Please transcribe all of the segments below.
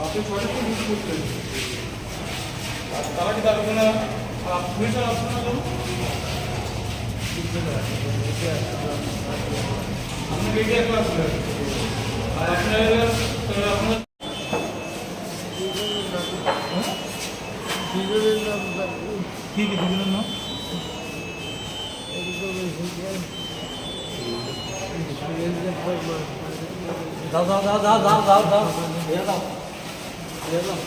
আপনি ছয়টা তো ডিউটি করতেন আর তারা কি তার কোনো পুলিশ আসছে না আপনি রেডি একবার আসলেন আর আপনার আপনার কি কি, দুজনের নাম? যাও যাও যাও যাও যাও যাও যাও দিয়ে দাও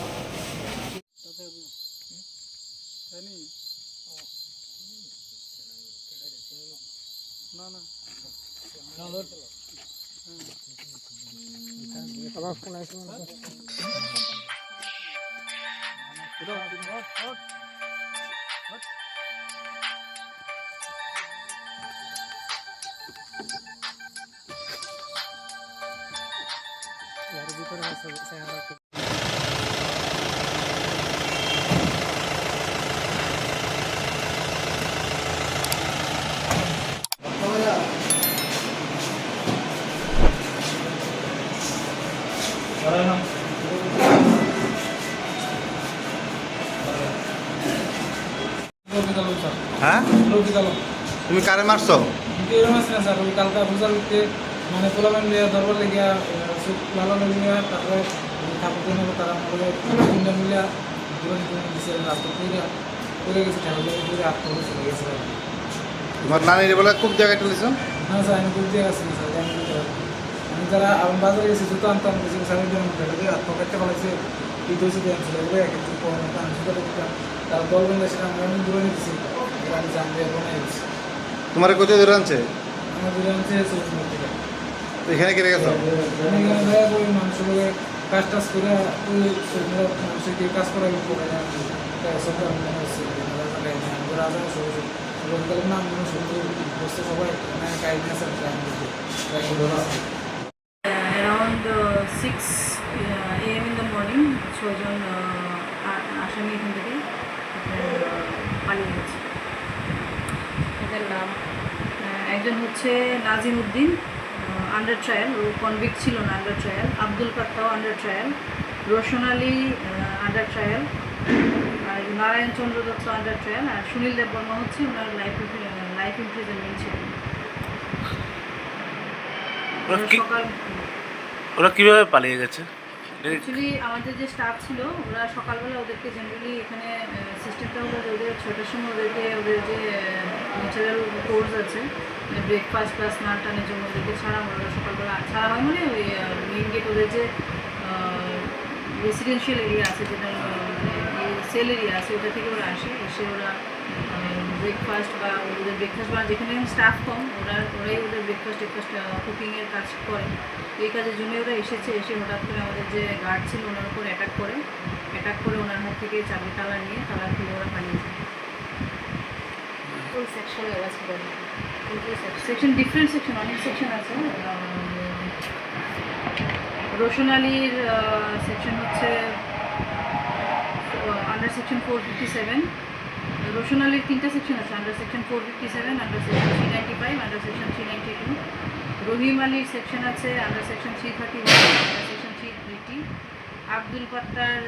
হ্যাঁ তুমি কারে মারছো কালকা বুঝালকে মানে তোলাবেন লিয়া দরবার লেগিয়া লালা লিয়া তারপরে ঠাকুর তারা মনে তিনজন মিলিয়া জীবন দিছে রাস্তা করে করে গেছে ঠাকুর করে আত্মহত্যা চলে গেছে তোমার নানির বলে খুব জায়গায় তুলেছো না স্যার আমি বুঝতে গেছি স্যার আমি বুঝতে পারছি। আমি যারা আমি বাজারে গেছি জুতো আনতাম স্যারের জন্য ফেলে আত্মহত্যা ফেলাইছে এই দোষী দিয়ে আনছিল। এগুলো এক একটু আমি তারা দল বেঁধে সেটা আমি দূরে নিতেছি আমি জানতে বানাই গেছি। তোমার কোথায় ধরে আনছে? আমার দূরে আনছে থেকে। এখানে কেটে গেছো আমি মানুষের লোকে কাজ টাজ করে ওই দিয়ে কাজ করা করে না আমি মনে হচ্ছে রাজা বলতে না আমি বসতে সবাই মানে guidance around six AM in the morning ছজন আসামি এখান থেকে পালিয়ে গেছে এদের নাম একজন হচ্ছে নাজিম উদ্দিন আন্ডার ট্রায়াল ও কনভিক্ট ছিল না under trial Abdul কাত্তাও under trial Roshan Ali under trial আর নারায়ণ চন্দ্র দত্ত আন্ডার ট্রায়াল আর সুনীল দেব বর্মা হচ্ছে ওনার লাইফ লাইফ ইমপ্রিজনমেন্ট ছিল। ওরা সকাল ওরা কীভাবে পালিয়ে গেছে? অ্যাকচুয়ালি আমাদের যে স্টাফ ছিল, ওরা সকালবেলা ওদেরকে জেনারেলি এখানে সিস্টেমটা হলো ওদের ছটার সময় ওদেরকে, ওদের যে ন্যাচারাল কোর্স আছে ব্রেকফাস্ট প্লাস স্নান টানের জন্য ওদেরকে ছাড়া ওরা সকালবেলা ছাড়া হয় মানে ওই মেইন গেট ওদের যে রেসিডেন্সিয়াল এরিয়া আছে যেটা মানে সেল এরিয়া আছে, ওটা থেকে ওরা আসে, এসে ওরা ব্রেকফাস্ট বা ওদের ব্রেকফাস্ট বা যেখানে স্টাফ কম ওরা ওরাই ওদের ব্রেকফাস্ট টেকফাস্ট কুকিংয়ের কাজ করে। এই কাজের জন্য ওরা এসেছে এসে হঠাৎ করে আমাদের যে গার্ড ছিল ওনার উপর অ্যাটাক করে। অ্যাটাক করে ওনার হাত থেকে চাবি তালা নিয়ে তালা খুলে ওরা পালিয়ে যায়। সেকশন ডিফারেন্ট সেকশন অনেক সেকশন আছে। রোশন আলীর সেকশন হচ্ছে under section four fifty seven Roshan আলীর তিনটা সেকশন আছে under section four fifty seven under section three ninety five under section three ninety two Rahim আলীর সেকশন আছে under section three thirty one under section three eighty Abdul পাত্তার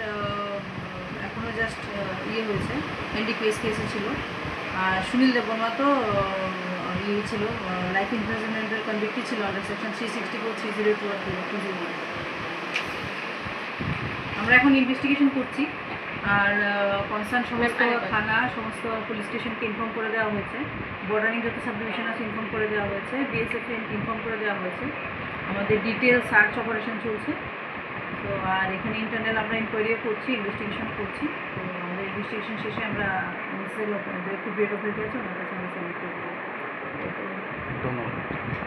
এখনও just ইয়ে হয়েছে NDPS কেসে ছিল। আর সুনীল দেববর্মা তো ইয়ে ছিল লাইফ ইমপ্রিজনমেন্টের কনভিক্টি ছিল under section three sixty four three zero two আর টু আমরা এখন ইনভেস্টিগেশন করছি। আর কনসার্ন সমস্ত থানা সমস্ত পুলিশ স্টেশনকে ইনফর্ম করে দেওয়া হয়েছে। বর্ডারিং যত সাব ডিভিশন আছে ইনফর্ম করে দেওয়া হয়েছে। বিএসএফ ইনফর্ম করে দেওয়া হয়েছে। আমাদের ডিটেল সার্চ অপারেশন চলছে। তো আর এখানে ইন্টারনাল আমরা ইনকোয়ারিও করছি ইনভেস্টিগেশন করছি। তো আমাদের ইনভেস্টিগেশন শেষে আমরা মিনিস্টার যে একটু ব্রেড অফারিটি আছে ওনার কাছে আমরা সাবমিট করব। ধন্যবাদ।